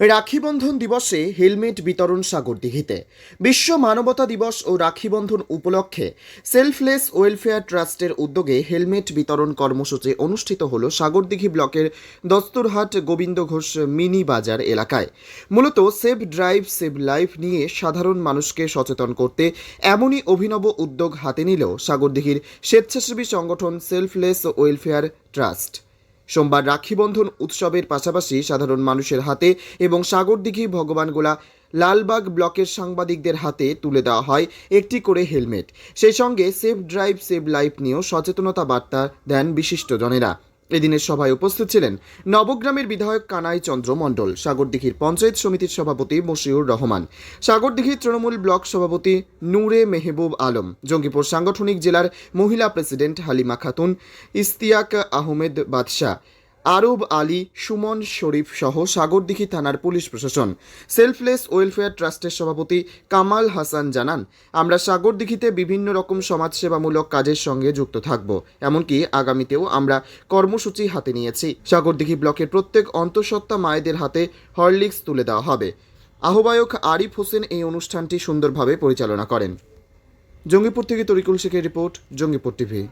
রাখিবন্ধন দিবসে হেলমেট বিতরণ সাগরদিঘিতে বিশ্ব মানবতা দিবস ও রাখিবন্ধন উপলক্ষে সেলফলেস ওয়েলফেয়ার ট্রাস্টের উদ্যোগে হেলমেট বিতরণ কর্মসূচি অনুষ্ঠিত হল সাগরদিঘি ব্লকের দস্তুরহাট গোবিন্দ ঘোষ মিনি বাজার এলাকায়। মূলত সেভ ড্রাইভ, সেভ লাইফ নিয়ে সাধারণ মানুষকে সচেতন করতে এমনই অভিনব উদ্যোগ হাতে নিল সাগরদিঘির স্বেচ্ছাসেবী সংগঠন সেলফলেস ওয়েলফেয়ার ট্রাস্ট। সোমবার রাখিবন্ধন উৎসবের পাশাপাশি সাধারণ মানুষের হাতে এবং সাগরদিঘি ভগবানগোলা লালবাগ ব্লকের সাংবাদিকদের হাতে তুলে দেওয়া হয় একটি করে হেলমেট। সেই সঙ্গে সেফ ড্রাইভ সেভ লাইফ নিয়েও সচেতনতা বার্তা দেন বিশিষ্টজনেরা। এদিনের সভায় উপস্থিত ছিলেন নবগ্রামের বিধায়ক কানাই চন্দ্র মণ্ডল, সাগরদিঘির পঞ্চায়েত সমিতির সভাপতি মশিউর রহমান, সাগরদিঘির তৃণমূল ব্লক সভাপতি নূরে মেহবুব আলম, জঙ্গিপুর সাংগঠনিক জেলার মহিলা প্রেসিডেন্ট হালিমা খাতুন ইস্তিয়াক আহমেদ বাদশাহ আরব আলী, সুমন শরীফ সহ সাগরদিঘি থানার পুলিশ প্রশাসন। সেলফলেস ওয়েলফেয়ার ট্রাস্টের সভাপতি কামাল হাসান জানান, আমরা সাগরদিঘিতে বিভিন্ন রকম সমাজসেবামূলক কাজের সঙ্গে যুক্ত থাকব। এমনকি আগামীতেও আমরা কর্মসূচি হাতে নিয়েছি। সাগরদিঘি ব্লকের প্রত্যেক অন্তঃসত্ত্বা মায়েদের হাতে হরলিক্স তুলে দেওয়া হবে। আহ্বায়ক আরিফ হোসেন এই অনুষ্ঠানটি সুন্দরভাবে পরিচালনা করেন। জঙ্গিপুর থেকে তরিকুল শেখের রিপোর্ট, জঙ্গিপুর টিভি।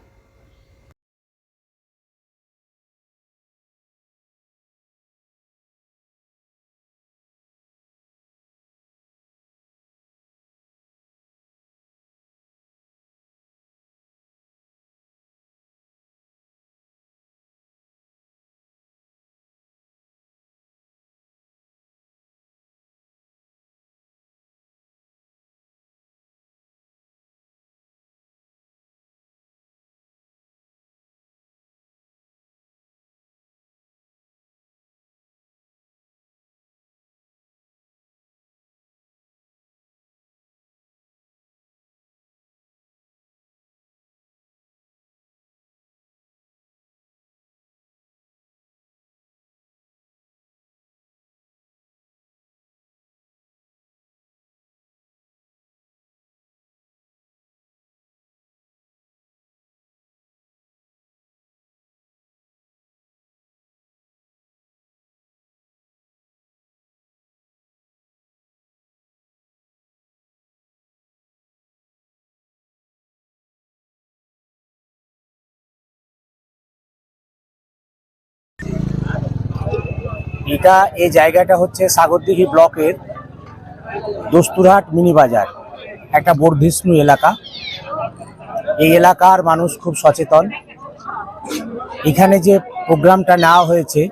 এটা এই জায়গাটা হচ্ছে সাগরদিঘি ব্লকের দস্তুরহাট মিনি বাজার, একটা বর্ধিষ্ণু এলাকা। এই এলাকার মানুষ খুব সচেতন। এখানে যে প্রোগ্রামটা নেওয়া হয়েছে,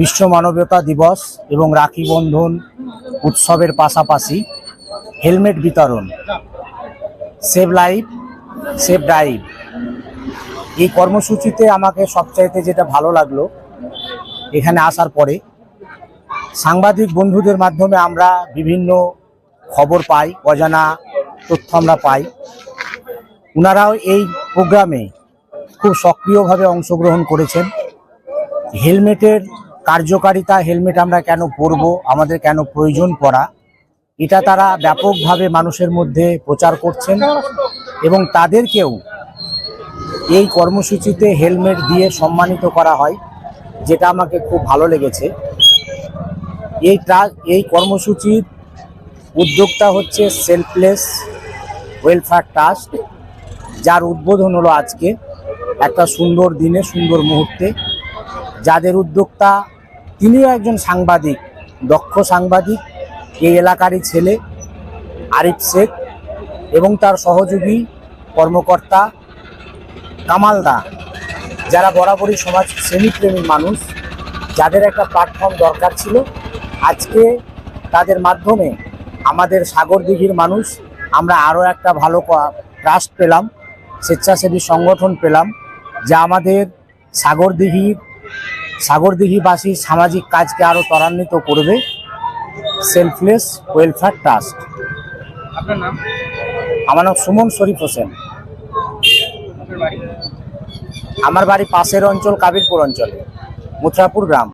বিশ্ব মানবতা দিবস এবং রাখি বন্ধন উৎসবের পাশাপাশি হেলমেট বিতরণ, সেভ লাইফ, সেভ ড্রাইভ। এই কর্মসূচিতে আমাকে সবচাইতে যেটা ভালো লাগল, এখানে আসার পরে সাংবাদিক বন্ধুদের মাধ্যমে আমরা বিভিন্ন খবর পাই, অজানা তথ্য আমরা পাই। ওনারাও এই প্রোগ্রামে খুব সক্রিয়ভাবে অংশগ্রহণ করেছেন। হেলমেটের কার্যকারিতা, হেলমেট আমরা কেন পরবো, আমাদের কেন প্রয়োজন পড়া, এটা তারা ব্যাপকভাবে মানুষের মধ্যে প্রচার করছেন এবং তাদেরকেও এই কর্মসূচিতে হেলমেট দিয়ে সম্মানিত করা হয়, যেটা আমাকে খুব ভালো লেগেছে। এই এই কর্মসূচির উদ্যোক্তা হচ্ছে সেলফলেস ওয়েলফেয়ার ট্রাস্ট যার উদ্বোধন হলো আজকে। একটা সুন্দর দিনে, সুন্দর মুহূর্তে। যাদের উদ্যোক্তা, তিনিও একজন সাংবাদিক, দক্ষ সাংবাদিক। এই এলাকারই ছেলে, আরিফ শেখ, এবং তার সহযোগী কর্মকর্তা কামালদা যারা বরাবরই সমাজ শ্রেণীপ্রেমী মানুষ, যাদের একটা প্ল্যাটফর্ম দরকার ছিল আজকে তাদের মাধ্যমে আমাদের সাগরদিঘির মানুষ আমরা আরও একটা ভালো ট্রাস্ট পেলাম স্বেচ্ছাসেবী সংগঠন পেলাম যা আমাদের সাগরদিঘির সাগরদিঘিবাসী সামাজিক কাজকে আরও ত্বরান্বিত করবে। সেলফলেস ওয়েলফেয়ার ট্রাস্ট আপনার নাম? আমার নাম সুমন শরীফ হোসেন। আমার বাড়ি পাশের অঞ্চল কাবিরপুর অঞ্চলে মুথরাপুর গ্রাম।